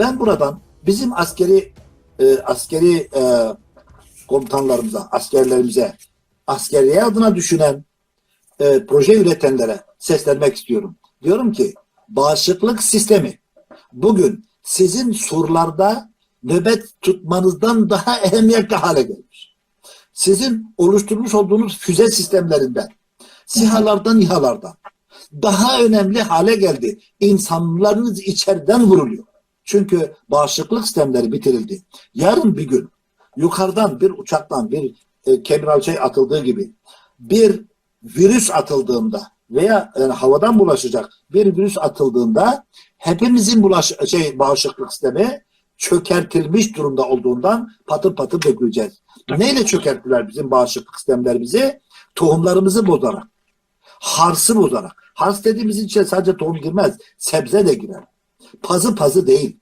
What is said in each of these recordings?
Ben buradan bizim askeri e, askeri e, komutanlarımıza, askerlerimize, askeriye adına düşünen e, proje üretenlere seslenmek istiyorum. Diyorum ki bağışıklık sistemi bugün sizin surlarda nöbet tutmanızdan daha ehemmiyetli hale gelmiş. Sizin oluşturmuş olduğunuz füze sistemlerinden, sihalardan, İHA'lardan daha önemli hale geldi. İnsanlarınız içeriden vuruluyor. Çünkü bağışıklık sistemleri bitirildi. Yarın bir gün yukarıdan bir uçaktan bir e, kemiral şey atıldığı gibi bir virüs atıldığında veya yani havadan bulaşacak bir virüs atıldığında hepimizin bulaş şey bağışıklık sistemi çökertilmiş durumda olduğundan patır patır döküleceğiz. Neyle çökerttiler bizim bağışıklık sistemlerimizi? Tohumlarımızı bozarak, harsı bozarak. Hars dediğimiz içine sadece tohum girmez, sebze de girer. Pazı pazı değil.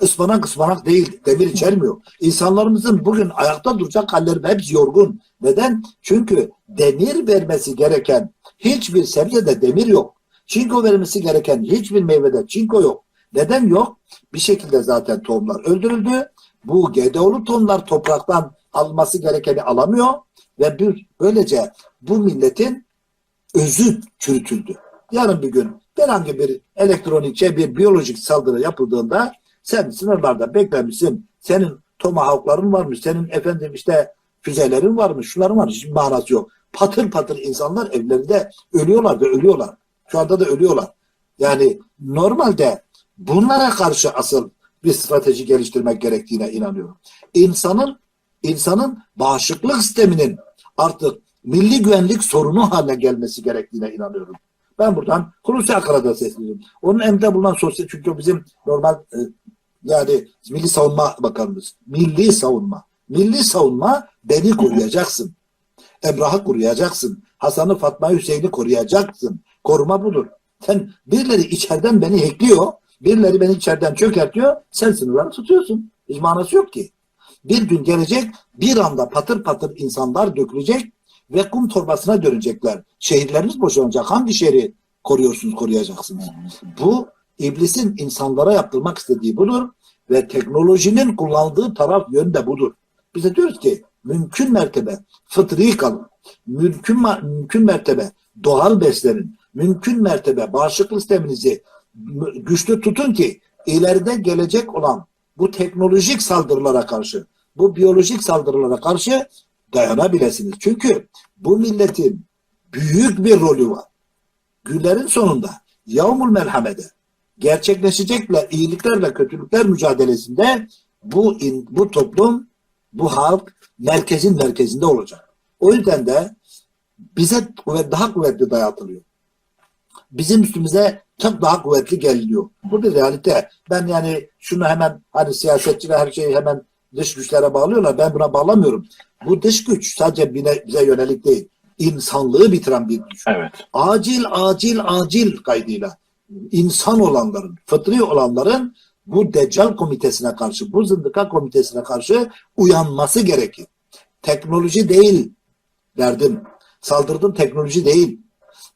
Ispanak ıspanak değil. Demir içermiyor. İnsanlarımızın bugün ayakta duracak halleri hepsi yorgun. Neden? Çünkü demir vermesi gereken hiçbir sebzede demir yok. Çinko vermesi gereken hiçbir meyvede çinko yok. Neden yok? Bir şekilde zaten tohumlar öldürüldü. Bu GDO'lu tohumlar topraktan alması gerekeni alamıyor ve bir, böylece bu milletin özü çürütüldü. Yarın bir gün herhangi bir elektronik şey, bir biyolojik saldırı yapıldığında sen sınırlarda beklemişsin. Senin tomahawkların varmış, senin efendim işte füzelerin varmış, şunların varmış. Hiçbir manası yok. Patır patır insanlar evlerinde ölüyorlar ve ölüyorlar. Şu anda da ölüyorlar. Yani normalde bunlara karşı asıl bir strateji geliştirmek gerektiğine inanıyorum. İnsanın insanın bağışıklık sisteminin artık milli güvenlik sorunu haline gelmesi gerektiğine inanıyorum. Ben buradan Hulusi Akar'a da sesleniyorum. Onun emrinde bulunan sosyal çünkü bizim normal e, yani Milli Savunma Bakanımız. Milli savunma. Milli savunma beni koruyacaksın. Emrah'ı koruyacaksın. Hasan'ı, Fatma'yı, Hüseyin'i koruyacaksın. Koruma budur. Sen birileri içeriden beni hackliyor. Birileri beni içeriden çökertiyor. Sen sınırları tutuyorsun. Hiç manası yok ki. Bir gün gelecek bir anda patır patır insanlar dökülecek ve kum torbasına dönecekler. Şehirleriniz boşalacak. Hangi şehri koruyorsunuz, koruyacaksınız? Bu iblisin insanlara yaptırmak istediği budur ve teknolojinin kullandığı taraf yönü de budur. Biz de diyoruz ki mümkün mertebe fıtri kalın. Mümkün, mümkün mertebe doğal beslenin. Mümkün mertebe bağışıklık sisteminizi güçlü tutun ki ileride gelecek olan bu teknolojik saldırılara karşı, bu biyolojik saldırılara karşı dayanabilirsiniz. Çünkü bu milletin büyük bir rolü var. Günlerin sonunda yavmul merhamede gerçekleşecekler iyilikler ve kötülükler mücadelesinde bu in- bu toplum, bu halk merkezin merkezinde olacak. O yüzden de bize kuvvet, daha kuvvetli dayatılıyor. Bizim üstümüze çok daha kuvvetli geliniyor. Bu bir realite. Ben yani şunu hemen hani siyasetçiler her şeyi hemen dış güçlere bağlıyorlar. Ben buna bağlamıyorum. Bu dış güç sadece bize, bize yönelik değil. İnsanlığı bitiren bir güç Evet. acil acil acil kaydıyla insan olanların, fıtri olanların bu Deccal komitesine karşı, bu zındıka komitesine karşı uyanması gerekir. Teknoloji değil derdim. Saldırdım teknoloji değil.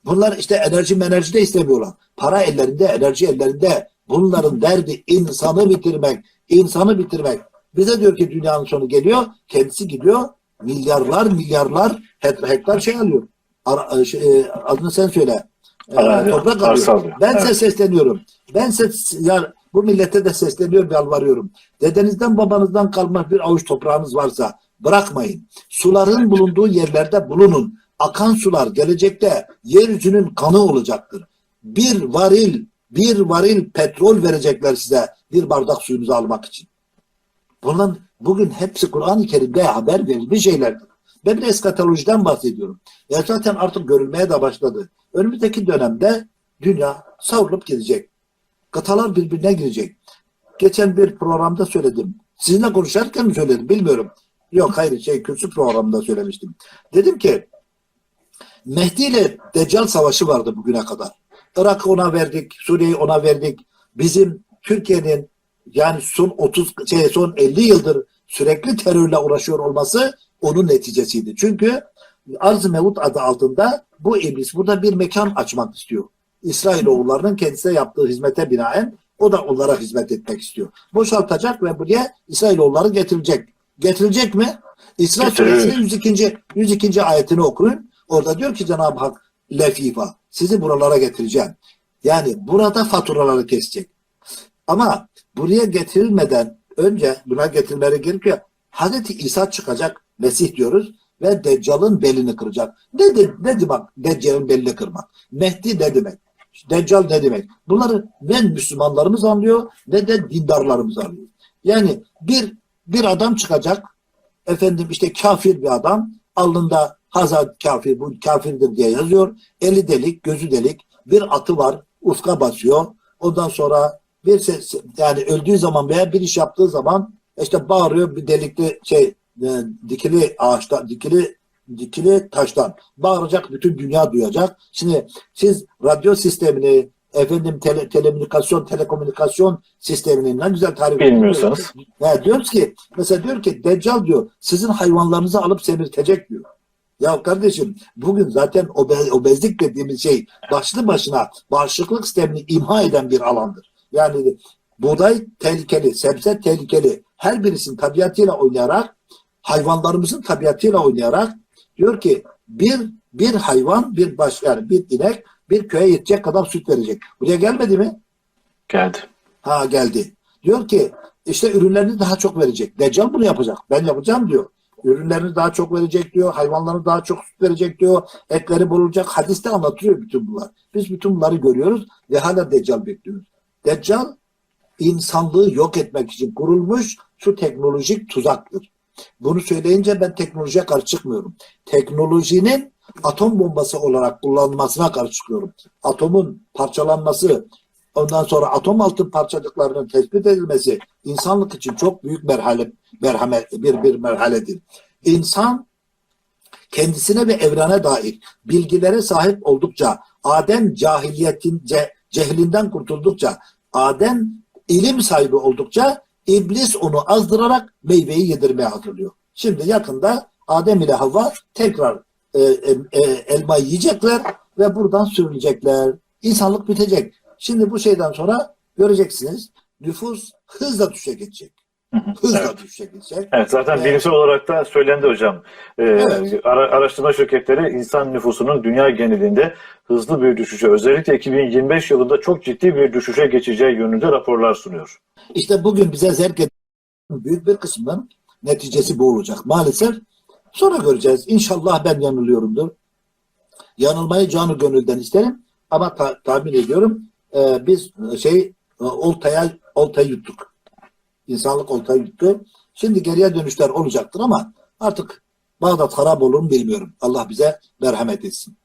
Bunlar işte enerji enerji de istemiyorlar. Para ellerinde, enerji ellerinde. Bunların derdi insanı bitirmek, insanı bitirmek. Bize diyor ki dünyanın sonu geliyor, kendisi gidiyor. Milyarlar milyarlar hek- hektar şey alıyor. Ara, şey, e, adını sen söyle. E, toprak arsa alıyor. Ben Evet. size sesleniyorum. Ben size ya, bu millete de sesleniyorum, yalvarıyorum. Dedenizden babanızdan kalma bir avuç toprağınız varsa bırakmayın. Suların bulunduğu yerlerde bulunun. Akan sular gelecekte yeryüzünün kanı olacaktır. Bir varil, bir varil petrol verecekler size bir bardak suyunuzu almak için. Bunların bugün hepsi Kur'an-ı Kerim'de haber verilmiş şeylerdir. Ben bir eskatolojiden bahsediyorum. Ya zaten artık görülmeye de başladı. Önümüzdeki dönemde dünya savrulup gidecek. Kıtalar birbirine girecek. Geçen bir programda söyledim. Sizinle konuşarken mi söyledim bilmiyorum. Yok hayır şey kürsü programında söylemiştim. Dedim ki Mehdi ile Deccal savaşı vardı bugüne kadar. Irak'ı ona verdik, Suriye'yi ona verdik. Bizim Türkiye'nin yani son 30 şey son 50 yıldır sürekli terörle uğraşıyor olması onun neticesiydi. Çünkü Arz-ı Mevut adı altında bu iblis burada bir mekan açmak istiyor. İsrailoğullarının kendisine yaptığı hizmete binaen O da onlara hizmet etmek istiyor. Boşaltacak ve buraya İsrailoğulları getirecek. Getirecek mi? İsra suresinin 102. 102. ayetini okuyun. Orada diyor ki Cenab-ı Hak lefifa sizi buralara getireceğim. Yani burada faturaları kesecek. Ama buraya getirilmeden önce buna getirilmeleri gerekiyor. Hazreti İsa çıkacak Mesih diyoruz ve Deccal'ın belini kıracak. Ne, de, ne demek Deccal'ın belini kırmak? Mehdi ne demek? Deccal ne demek? Bunları ne Müslümanlarımız anlıyor ne de dindarlarımız anlıyor. Yani bir bir adam çıkacak efendim işte kafir bir adam alnında Hazar kafir bu kafirdir diye yazıyor. Eli delik, gözü delik, bir atı var, ufka basıyor. Ondan sonra bir ses, yani öldüğü zaman veya bir iş yaptığı zaman işte bağırıyor bir delikli şey e, dikili ağaçta dikili dikili taştan bağıracak bütün dünya duyacak. Şimdi siz radyo sistemini efendim tele, telekomünikasyon telekomünikasyon sistemini ne güzel tarif Bilmiyorsanız. ya diyoruz ki mesela diyor ki Deccal diyor sizin hayvanlarınızı alıp semirtecek diyor. Ya kardeşim bugün zaten obe- obezlik dediğimiz şey başlı başına bağışıklık sistemini imha eden bir alandır. Yani buğday tehlikeli, sebze tehlikeli. Her birisinin tabiatıyla oynayarak, hayvanlarımızın tabiatıyla oynayarak diyor ki bir bir hayvan, bir baş yani bir inek bir köye yetecek kadar süt verecek. Buraya gelmedi mi? Geldi. Ha geldi. Diyor ki işte ürünlerini daha çok verecek. Deccal bunu yapacak. Ben yapacağım diyor. Ürünlerini daha çok verecek diyor. Hayvanlarını daha çok süt verecek diyor. Etleri bulunacak. Hadiste anlatıyor bütün bunlar. Biz bütün bunları görüyoruz ve hala Deccal bekliyoruz. Deccal insanlığı yok etmek için kurulmuş şu teknolojik tuzaktır. Bunu söyleyince ben teknolojiye karşı çıkmıyorum. Teknolojinin atom bombası olarak kullanılmasına karşı çıkıyorum. Atomun parçalanması, ondan sonra atom altı parçacıklarının tespit edilmesi insanlık için çok büyük merhale, merhame, bir, bir merhaledir. İnsan kendisine ve evrene dair bilgilere sahip oldukça, Adem cahiliyetin ce, cehlinden kurtuldukça, Adem ilim sahibi oldukça iblis onu azdırarak meyveyi yedirmeye hazırlıyor. Şimdi yakında Adem ile Havva tekrar e, e, e, elmayı yiyecekler ve buradan sürülecekler. İnsanlık bitecek. Şimdi bu şeyden sonra göreceksiniz nüfus hızla düşe geçecek. Hızla Evet. düşe geçecek. Evet zaten Evet. bilimsel olarak da söylendi hocam. Ee, Evet. ara- araştırma şirketleri insan nüfusunun dünya genelinde hızlı bir düşüşe özellikle 2025 yılında çok ciddi bir düşüşe geçeceği yönünde raporlar sunuyor. İşte bugün bize zerk eden büyük bir kısmının neticesi bu olacak. Maalesef sonra göreceğiz. İnşallah ben yanılıyorumdur. Yanılmayı canı gönülden isterim ama ta- tahmin ediyorum e, biz şey e, oltaya oltayı yuttuk. İnsanlık oltayı yuttu. Şimdi geriye dönüşler olacaktır ama artık Bağdat harap olur mu bilmiyorum. Allah bize merhamet etsin.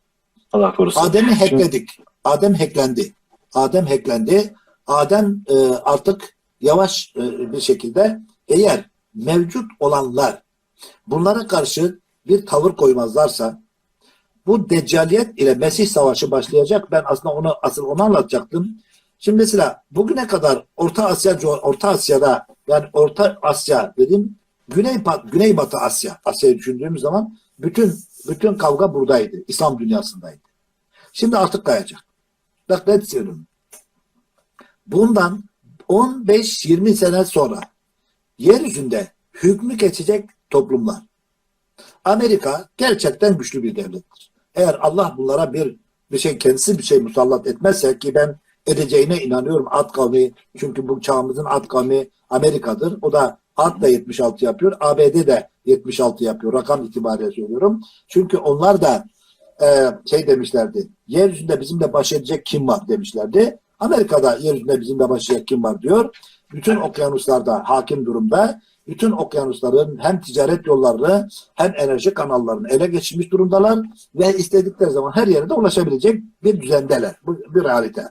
Allah korusun. Adem'i Şimdi- hackledik. Adem hacklendi. Adem hacklendi. Adem e, artık yavaş e, bir şekilde eğer mevcut olanlar bunlara karşı bir tavır koymazlarsa bu deccaliyet ile Mesih savaşı başlayacak. Ben aslında onu asıl onu anlatacaktım. Şimdi mesela bugüne kadar Orta Asya Orta Asya'da yani Orta Asya dedim Güney Bat- Güneybatı Asya Asya'yı düşündüğümüz zaman bütün bütün kavga buradaydı. İslam dünyasındaydı. Şimdi artık kayacak. Bak ne diyorum. Bundan 15-20 sene sonra yeryüzünde hükmü geçecek toplumlar. Amerika gerçekten güçlü bir devlettir. Eğer Allah bunlara bir bir şey kendisi bir şey musallat etmezse ki ben edeceğine inanıyorum at kavmi çünkü bu çağımızın at kavmi Amerika'dır. O da at da 76 yapıyor. ABD de 76 yapıyor. Rakam itibariyle söylüyorum. Çünkü onlar da e, şey demişlerdi. Yeryüzünde bizimle baş edecek kim var demişlerdi. Amerika'da yeryüzünde bizimle baş edecek kim var diyor. Bütün okyanuslarda hakim durumda. Bütün okyanusların hem ticaret yollarını hem enerji kanallarını ele geçirmiş durumdalar ve istedikleri zaman her yere de ulaşabilecek bir düzendeler. Bu bir realite.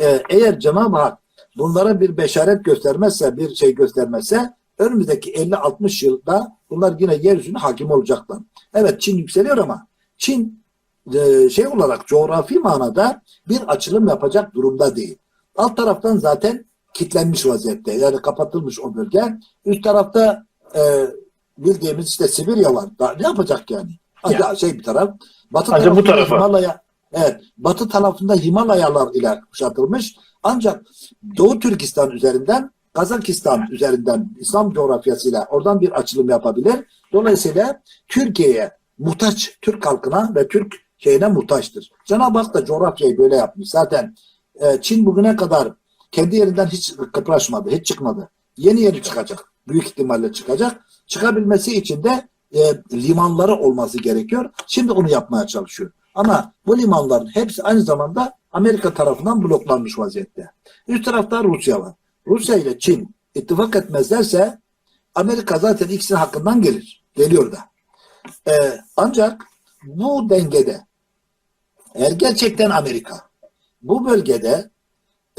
Ee, eğer Cenab-ı Hak bunlara bir beşaret göstermezse, bir şey göstermezse önümüzdeki 50-60 yılda bunlar yine yeryüzüne hakim olacaklar. Evet Çin yükseliyor ama Çin e, şey olarak coğrafi manada bir açılım yapacak durumda değil. Alt taraftan zaten kitlenmiş vaziyette. Yani kapatılmış o bölge. Üst tarafta e, bildiğimiz işte Sibirya var. Daha ne yapacak yani? Hatta şey bir taraf. Batı Ancak bu tarafında tarafa. Himalaya, Evet, batı tarafında Himalayalar ile kuşatılmış. Ancak Doğu Türkistan üzerinden, Kazakistan üzerinden İslam coğrafyasıyla oradan bir açılım yapabilir. Dolayısıyla Türkiye'ye muhtaç, Türk halkına ve Türk şeyine muhtaçtır. Cenab-ı Hak da coğrafyayı böyle yapmış. Zaten e, Çin bugüne kadar kendi yerinden hiç kıpraşmadı, hiç çıkmadı. Yeni yeni çıkacak. Büyük ihtimalle çıkacak. Çıkabilmesi için de e, limanları olması gerekiyor. Şimdi onu yapmaya çalışıyor. Ama bu limanların hepsi aynı zamanda Amerika tarafından bloklanmış vaziyette. Üst tarafta Rusya var. Rusya ile Çin ittifak etmezlerse Amerika zaten ikisinin hakkından gelir. Geliyor da. Ee, ancak bu dengede eğer gerçekten Amerika bu bölgede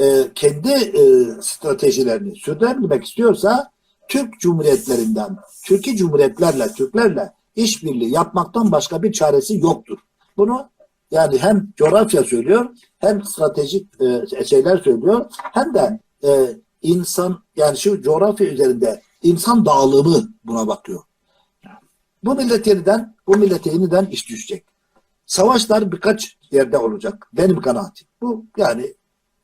e, kendi e, stratejilerini sürdürebilmek istiyorsa Türk Cumhuriyetlerinden, Türkiye Cumhuriyetlerle, Türklerle işbirliği yapmaktan başka bir çaresi yoktur. Bunu yani hem coğrafya söylüyor, hem stratejik e, şeyler söylüyor, hem de e, insan yani şu coğrafya üzerinde insan dağılımı buna bakıyor. Bu millet yeniden, bu millete yeniden iş düşecek. Savaşlar birkaç yerde olacak. Benim kanaatim. Bu yani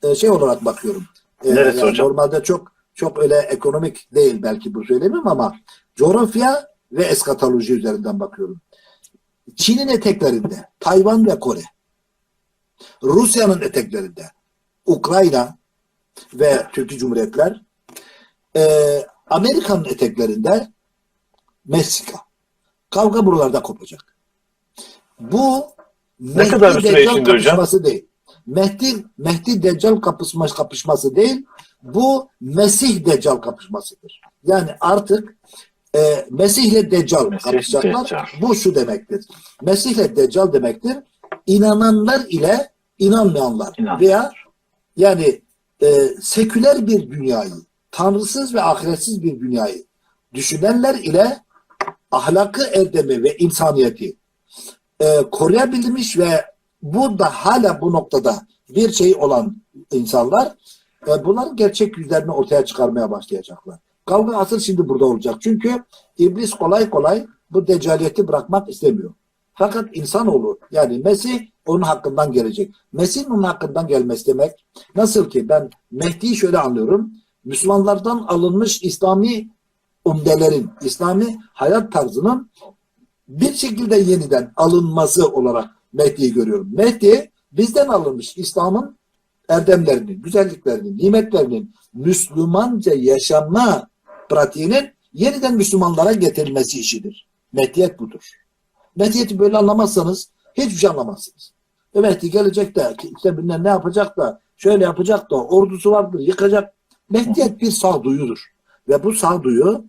e, şey olarak bakıyorum. E, Neresi yani hocam? Normalde çok çok öyle ekonomik değil belki bu söylemim ama coğrafya ve eskatoloji üzerinden bakıyorum. Çin'in eteklerinde Tayvan ve Kore, Rusya'nın eteklerinde Ukrayna ve Türkiye Cumhuriyetler, e, Amerika'nın eteklerinde Meksika. Kavga buralarda kopacak. Bu Ne kadar bir süre Deccal içinde hocam? kapışması değil. Mehdi, Mehdi Deccal kapışması, kapışması değil. Bu Mesih Deccal kapışmasıdır. Yani artık e, Mesih ile Deccal Mesih. Deccal. Bu şu demektir. Mesih ile Deccal demektir. İnananlar ile inanmayanlar İnanmayanlar. veya yani e, seküler bir dünyayı, tanrısız ve ahiretsiz bir dünyayı düşünenler ile ahlakı, erdemi ve insaniyeti e, koruyabilmiş ve burada hala bu noktada bir şey olan insanlar e, bunların gerçek yüzlerini ortaya çıkarmaya başlayacaklar. Kavga asıl şimdi burada olacak. Çünkü iblis kolay kolay bu deccaliyeti bırakmak istemiyor. Fakat insanoğlu yani Mesih onun hakkından gelecek. Mesih'in onun hakkından gelmesi demek nasıl ki ben Mehdi'yi şöyle anlıyorum. Müslümanlardan alınmış İslami umdelerin, İslami hayat tarzının bir şekilde yeniden alınması olarak Mehdi'yi görüyorum. Mehdi bizden alınmış İslam'ın erdemlerinin, güzelliklerinin, nimetlerinin Müslümanca yaşama pratiğinin yeniden Müslümanlara getirilmesi işidir. Mehdiyet budur. Mehdiyeti böyle anlamazsanız hiçbir şey anlamazsınız. E gelecek de işte bilmem ne yapacak da şöyle yapacak da ordusu vardır yıkacak. Mehdiyet bir sağduyudur. Ve bu sağduyu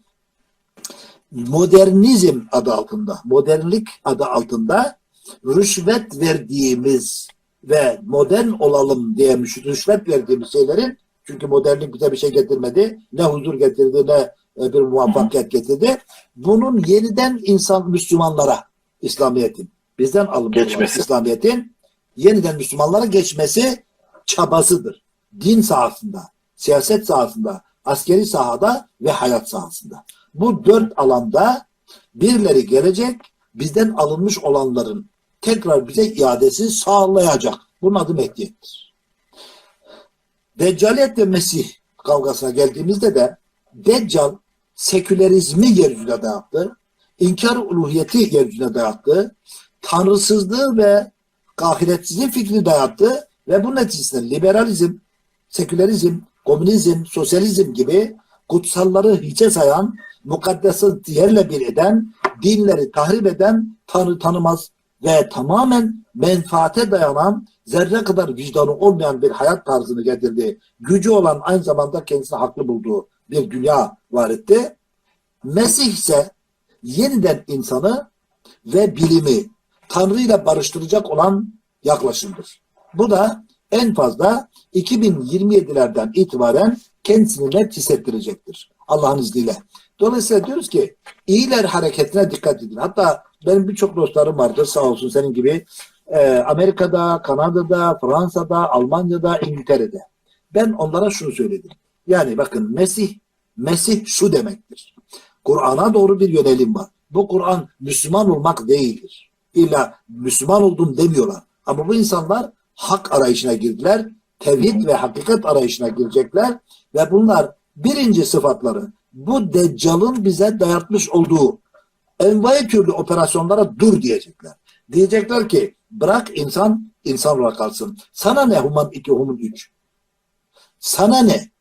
modernizm adı altında, modernlik adı altında rüşvet verdiğimiz ve modern olalım diye rüşvet verdiğimiz şeylerin çünkü modernlik bize bir şey getirmedi. Ne huzur getirdi ne e, bir muvaffakiyet getirdi. Bunun yeniden insan Müslümanlara İslamiyet'in bizden Geçmesi. İslamiyet'in yeniden Müslümanlara geçmesi çabasıdır. Din sahasında, siyaset sahasında, askeri sahada ve hayat sahasında. Bu dört alanda birileri gelecek, bizden alınmış olanların tekrar bize iadesi sağlayacak. Bunun adı Mehdiyettir. Deccaliyet ve Mesih kavgasına geldiğimizde de Deccal sekülerizmi yeryüzüne dayattı. İnkar uluhiyeti yeryüzüne dayattı. Tanrısızlığı ve ahiretsizliği fikri dayattı ve bu neticesinde liberalizm, sekülerizm, komünizm, sosyalizm gibi kutsalları hiçe sayan, mukaddesi yerle bir eden, dinleri tahrip eden, tanrı tanımaz ve tamamen menfaate dayanan, zerre kadar vicdanı olmayan bir hayat tarzını getirdi. Gücü olan aynı zamanda kendisini haklı bulduğu bir dünya var etti. Mesih ise yeniden insanı ve bilimi Tanrı ile barıştıracak olan yaklaşımdır. Bu da en fazla 2027'lerden itibaren kendisini net hissettirecektir. Allah'ın izniyle. Dolayısıyla diyoruz ki iyiler hareketine dikkat edin. Hatta benim birçok dostlarım vardır sağ olsun senin gibi. Ee, Amerika'da, Kanada'da, Fransa'da, Almanya'da, İngiltere'de. Ben onlara şunu söyledim. Yani bakın Mesih, Mesih şu demektir. Kur'an'a doğru bir yönelim var. Bu Kur'an Müslüman olmak değildir. İlla Müslüman oldum demiyorlar. Ama bu insanlar hak arayışına girdiler. Tevhid ve hakikat arayışına girecekler. Ve bunlar birinci sıfatları bu Deccal'ın bize dayatmış olduğu envai türlü operasyonlara dur diyecekler. Diyecekler ki bırak insan insan olarak kalsın. Sana ne human iki human üç? Sana ne?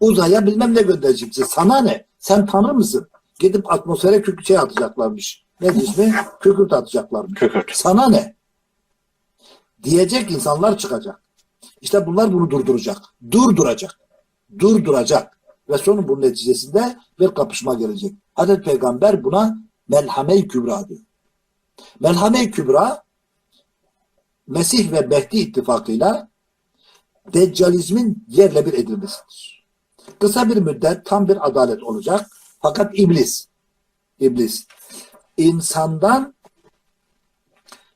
Uzaya bilmem ne göndereceksin. Sana ne? Sen tanır mısın? Gidip atmosfere kükürt şey atacaklarmış. Ne ismi? Kükürt atacaklarmış. Kükürt. Sana ne? Diyecek insanlar çıkacak. İşte bunlar bunu durduracak. Durduracak. Durduracak. Ve sonun bunun neticesinde bir kapışma gelecek. Hazreti Peygamber buna melhame-i kübra diyor. Melhame-i kübra Mesih ve Mehdi ittifakıyla Deccalizmin yerle bir edilmesidir. Kısa bir müddet tam bir adalet olacak. Fakat iblis, iblis insandan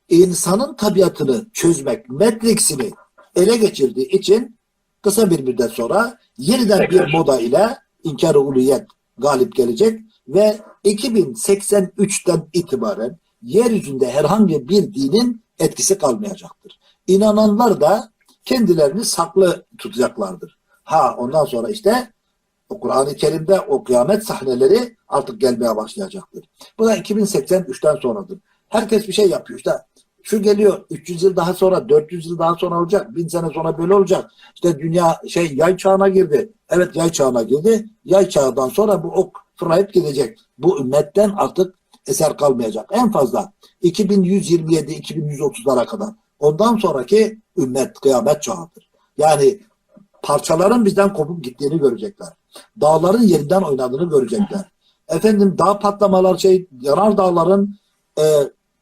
insanın tabiatını çözmek, matrixini ele geçirdiği için kısa bir müddet sonra yeniden Tekrar. bir moda ile inkar-ı uluyet galip gelecek ve 2083'ten itibaren yeryüzünde herhangi bir dinin etkisi kalmayacaktır. İnananlar da kendilerini saklı tutacaklardır. Ha ondan sonra işte o Kur'an-ı Kerim'de o kıyamet sahneleri artık gelmeye başlayacaktır. Bu da 2083'ten sonradır. Herkes bir şey yapıyor. İşte şu geliyor 300 yıl daha sonra 400 yıl daha sonra olacak 1000 sene sonra böyle olacak işte dünya şey yay çağına girdi evet yay çağına girdi yay çağından sonra bu ok fırlayıp gidecek bu ümmetten artık eser kalmayacak. En fazla 2127-2130'lara kadar. Ondan sonraki ümmet kıyamet çağıdır. Yani parçaların bizden kopup gittiğini görecekler. Dağların yerinden oynadığını görecekler. Efendim dağ patlamalar şey yanar dağların e,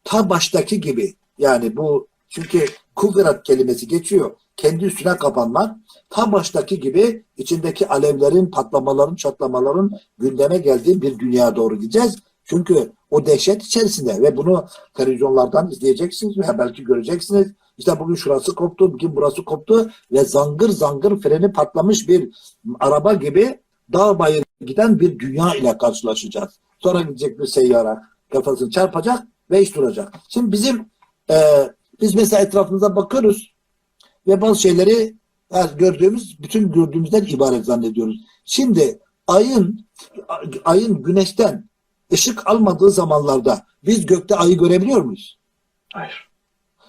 ta baştaki gibi. Yani bu çünkü kuvvet kelimesi geçiyor. Kendi üstüne kapanmak ta baştaki gibi içindeki alevlerin, patlamaların, çatlamaların gündeme geldiği bir dünya doğru gideceğiz. Çünkü o dehşet içerisinde ve bunu televizyonlardan izleyeceksiniz veya belki göreceksiniz. İşte bugün şurası koptu, bugün burası koptu ve zangır zangır freni patlamış bir araba gibi dağ bayır giden bir dünya ile karşılaşacağız. Sonra gidecek bir seyyara kafasını çarpacak ve iş duracak. Şimdi bizim e, biz mesela etrafımıza bakıyoruz ve bazı şeyleri her gördüğümüz, bütün gördüğümüzden ibaret zannediyoruz. Şimdi ayın ayın güneşten ışık almadığı zamanlarda biz gökte ayı görebiliyor muyuz? Hayır.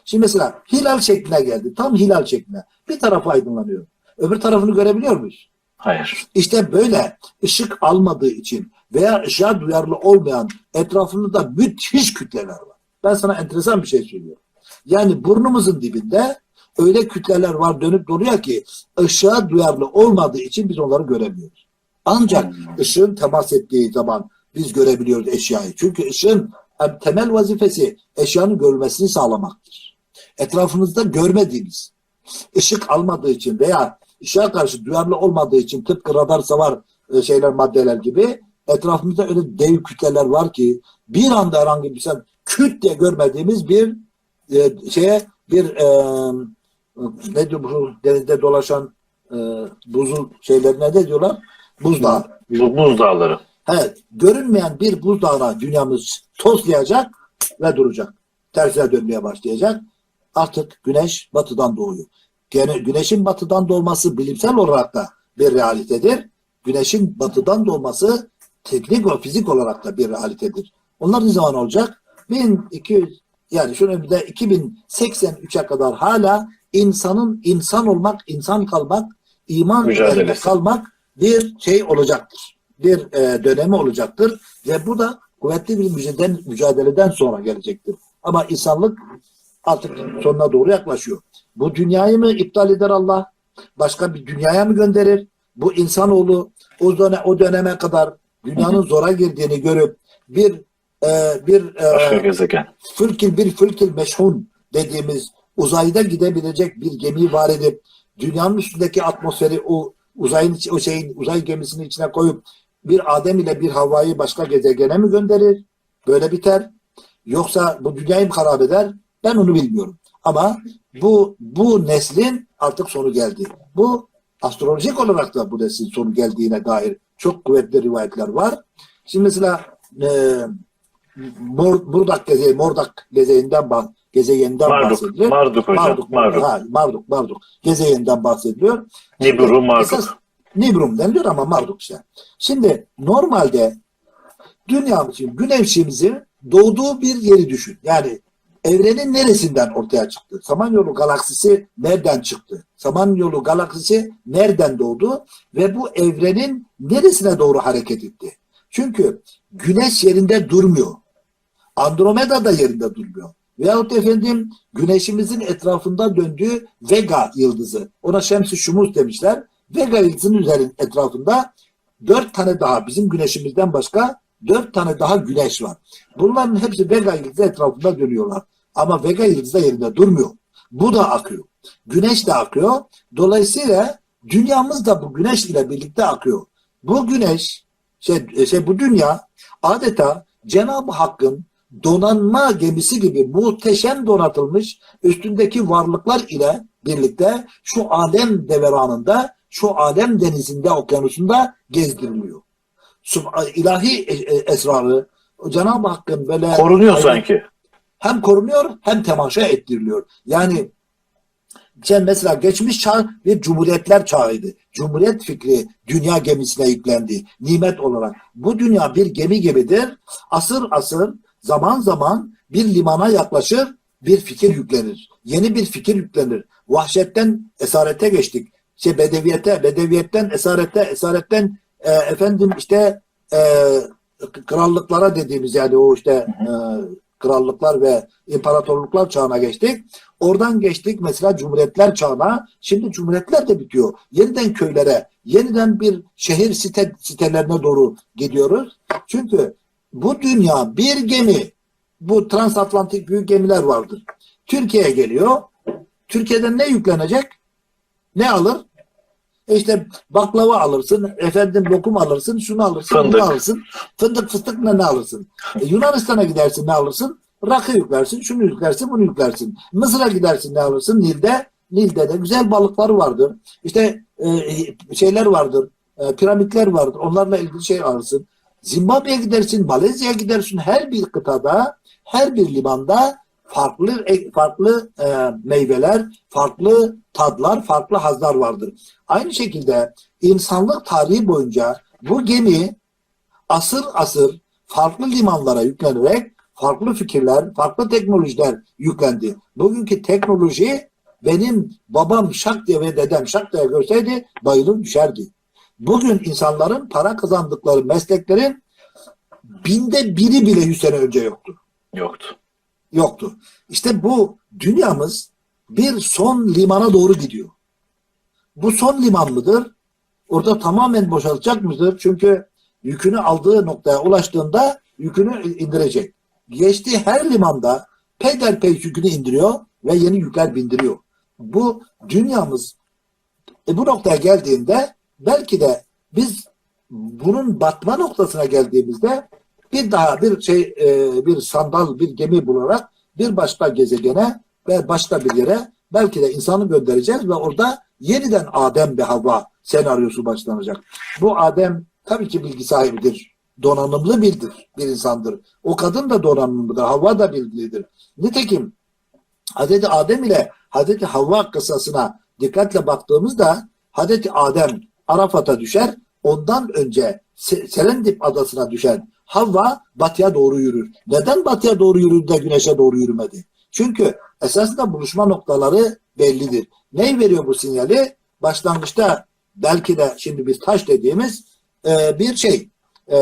Şimdi mesela hilal şekline geldi. Tam hilal şekline. Bir tarafı aydınlanıyor. Öbür tarafını görebiliyor muyuz? Hayır. İşte böyle ışık almadığı için veya ışığa duyarlı olmayan etrafında müthiş kütleler var. Ben sana enteresan bir şey söylüyorum. Yani burnumuzun dibinde öyle kütleler var dönüp duruyor ki ışığa duyarlı olmadığı için biz onları göremiyoruz. Ancak ışığın temas ettiği zaman biz görebiliyoruz eşyayı. Çünkü ışığın temel vazifesi eşyanın görülmesini sağlamaktır. Etrafımızda görmediğimiz, ışık almadığı için veya ışığa karşı duyarlı olmadığı için tıpkı radar savar e, şeyler maddeler gibi etrafımızda öyle dev kütleler var ki bir anda herhangi bir şey küt diye görmediğimiz bir e, şeye bir e, ne diyor bu denizde dolaşan e, buzul şeyler ne diyorlar? Buzdağı. Bu buz dağları. Evet, görünmeyen bir buzdağına dünyamız tozlayacak ve duracak. Tersine dönmeye başlayacak. Artık güneş batıdan doğuyor. Gene güneşin batıdan doğması bilimsel olarak da bir realitedir. Güneşin batıdan doğması teknik ve fizik olarak da bir realitedir. Onlar ne zaman olacak? 1200 yani şunun önünde 2083'e kadar hala insanın insan olmak, insan kalmak, iman üzerinde kalmak bir şey olacaktır. Bir e, dönemi olacaktır ve bu da kuvvetli bir mücadeleden, mücadeleden sonra gelecektir. Ama insanlık artık sonuna doğru yaklaşıyor. Bu dünyayı mı iptal eder Allah? Başka bir dünyaya mı gönderir? Bu insanoğlu o, döne, o döneme kadar dünyanın zora girdiğini görüp bir e, bir e, fülkil bir fülkil meşhun dediğimiz uzayda gidebilecek bir gemiyi var edip dünyanın üstündeki atmosferi o uzayın o şeyin uzay gemisinin içine koyup bir Adem ile bir Havva'yı başka gezegene mi gönderir? Böyle biter. Yoksa bu dünyayı mı harap eder? Ben onu bilmiyorum. Ama bu bu neslin artık sonu geldi. Bu astrolojik olarak da bu neslin sonu geldiğine dair çok kuvvetli rivayetler var. Şimdi mesela e, Mor, Burdak gezeyi, Mordak gezeyinden bah- gezegeninden Marduk, bahsedilir. Marduk hocam. Marduk, Marduk. Ha, Marduk, Marduk. Gezegeninden bahsediliyor. Nibiru Marduk. Esas Nibrum deniliyor ama Marduk işte. Şimdi normalde dünya için güneşimizin doğduğu bir yeri düşün. Yani evrenin neresinden ortaya çıktı? Samanyolu galaksisi nereden çıktı? Samanyolu galaksisi nereden doğdu? Ve bu evrenin neresine doğru hareket etti? Çünkü güneş yerinde durmuyor. Andromeda da yerinde durmuyor. Veyahut efendim güneşimizin etrafında döndüğü Vega yıldızı. Ona Şems-i Şumus demişler. Vega yıldızının üzerinin etrafında dört tane daha bizim güneşimizden başka dört tane daha güneş var. Bunların hepsi Vega yıldızı etrafında dönüyorlar. Ama Vega yıldızı yerinde durmuyor. Bu da akıyor. Güneş de akıyor. Dolayısıyla dünyamız da bu güneş ile birlikte akıyor. Bu güneş, şey, şey bu dünya adeta Cenab-ı Hakk'ın donanma gemisi gibi muhteşem donatılmış üstündeki varlıklar ile birlikte şu alem deveranında, şu alem denizinde, okyanusunda gezdiriliyor. İlahi e- e- esrarı Cenab-ı Hakk'ın böyle Korunuyor sanki. hem korunuyor hem temaşa ettiriliyor. Yani sen mesela geçmiş çağ bir cumhuriyetler çağıydı. Cumhuriyet fikri dünya gemisine yüklendi. Nimet olarak. Bu dünya bir gemi gibidir. Asır asır zaman zaman bir limana yaklaşır bir fikir yüklenir. Yeni bir fikir yüklenir. Vahşetten esarete geçtik. Şey bedeviyete, bedeviyetten esarete, esaretten e, efendim işte e, krallıklara dediğimiz yani o işte e, krallıklar ve imparatorluklar çağına geçtik. Oradan geçtik mesela cumhuriyetler çağına. Şimdi cumhuriyetler de bitiyor. Yeniden köylere, yeniden bir şehir site, sitelerine doğru gidiyoruz. Çünkü bu dünya bir gemi. Bu transatlantik büyük gemiler vardır. Türkiye'ye geliyor. Türkiye'den ne yüklenecek? Ne alır? E İşte baklava alırsın, efendim lokum alırsın, şunu alırsın, Fındık. bunu alırsın. Fındık fıstık ne, ne alırsın? E Yunanistan'a gidersin ne alırsın? Rakı yüklersin, şunu yüklersin, bunu yüklersin. Mısır'a gidersin ne alırsın? Nil'de, Nil'de de güzel balıklar vardır. İşte e, şeyler vardır, e, piramitler vardır. Onlarla ilgili şey alırsın. Zimbabwe'ye gidersin, Malezya'ya gidersin. Her bir kıtada, her bir limanda farklı farklı e, meyveler, farklı tadlar, farklı hazlar vardır. Aynı şekilde insanlık tarihi boyunca bu gemi asır asır farklı limanlara yüklenerek farklı fikirler, farklı teknolojiler yüklendi. Bugünkü teknoloji benim babam şak diye ve dedem şak diye görseydi bayılır düşerdi. Bugün insanların para kazandıkları mesleklerin binde biri bile 100 sene önce yoktu Yoktu. Yoktu. İşte bu dünyamız bir son limana doğru gidiyor. Bu son liman mıdır? Orada tamamen boşalacak mıdır? Çünkü yükünü aldığı noktaya ulaştığında yükünü indirecek. Geçtiği her limanda peyderpey yükünü indiriyor ve yeni yükler bindiriyor. Bu dünyamız e, bu noktaya geldiğinde belki de biz bunun batma noktasına geldiğimizde bir daha bir şey e, bir sandal bir gemi bularak bir başka gezegene ve başka bir yere belki de insanı göndereceğiz ve orada yeniden Adem ve Havva senaryosu başlanacak. Bu Adem tabii ki bilgi sahibidir. Donanımlı bildir bir insandır. O kadın da donanımlıdır. Havva da bilgilidir. Nitekim Hazreti Adem ile Hazreti Havva kısasına dikkatle baktığımızda Hazreti Adem Arafat'a düşer. Ondan önce Se- Serendip adasına düşen Havva batıya doğru yürür. Neden batıya doğru yürüdü de güneşe doğru yürümedi? Çünkü esasında buluşma noktaları bellidir. Ne veriyor bu sinyali? Başlangıçta belki de şimdi biz taş dediğimiz e, bir şey. E,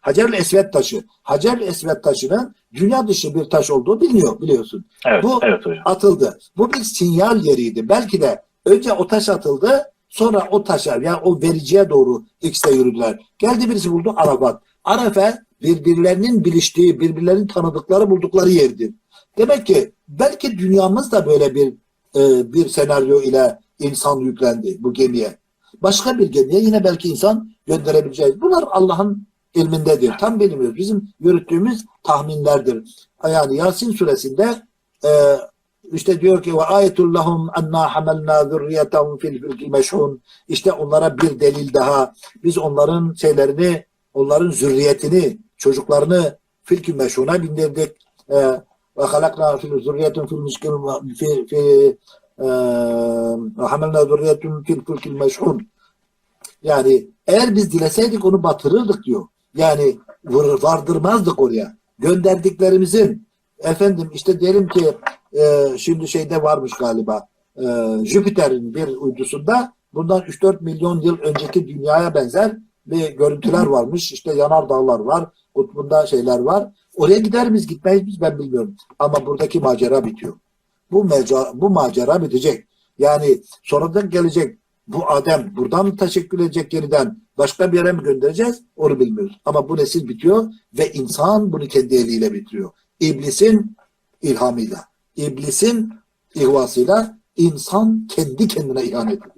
Hacer-i Esved taşı. Hacer-i Esved taşının dünya dışı bir taş olduğu biliniyor biliyorsun Evet, Bu- evet hocam. atıldı. Bu bir sinyal yeriydi. Belki de önce o taş atıldı sonra o taşa yani o vericiye doğru X'te yürüdüler. Geldi birisi buldu Arafat. Arafe birbirlerinin biliştiği, birbirlerinin tanıdıkları buldukları yerdir. Demek ki belki dünyamız da böyle bir e, bir senaryo ile insan yüklendi bu gemiye. Başka bir gemiye yine belki insan gönderebileceğiz. Bunlar Allah'ın ilmindedir. Tam bilmiyoruz. Bizim yürüttüğümüz tahminlerdir. Yani Yasin suresinde e, işte diyor ki ve ayetul lahum enna hamalna zurriyetahum fil meşhun. İşte onlara bir delil daha. Biz onların şeylerini, onların zürriyetini, çocuklarını filkil meşhuna bindirdik. E, ve halakna fil zurriyetin fil müşkil fi fi e, hamelna zurriyetin fil fulkil meşhun. Yani eğer biz dileseydik onu batırırdık diyor. Yani vardırmazdık oraya. Gönderdiklerimizin efendim işte diyelim ki e, şimdi şeyde varmış galiba e, Jüpiter'in bir uydusunda bundan 3-4 milyon yıl önceki dünyaya benzer bir görüntüler varmış. İşte yanar dağlar var, kutbunda şeyler var. Oraya gider miyiz gitmeyiz miyiz ben bilmiyorum. Ama buradaki macera bitiyor. Bu, meca, bu macera bitecek. Yani sonradan gelecek bu Adem buradan mı teşekkür edecek yeniden başka bir yere mi göndereceğiz onu bilmiyoruz. Ama bu nesil bitiyor ve insan bunu kendi eliyle bitiriyor. İblisin ilhamıyla, iblisin ihvasıyla insan kendi kendine ihanet ediyor.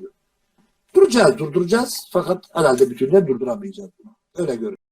Duracağız, durduracağız fakat herhalde bütünle durduramayacağız. Öyle görünüyor.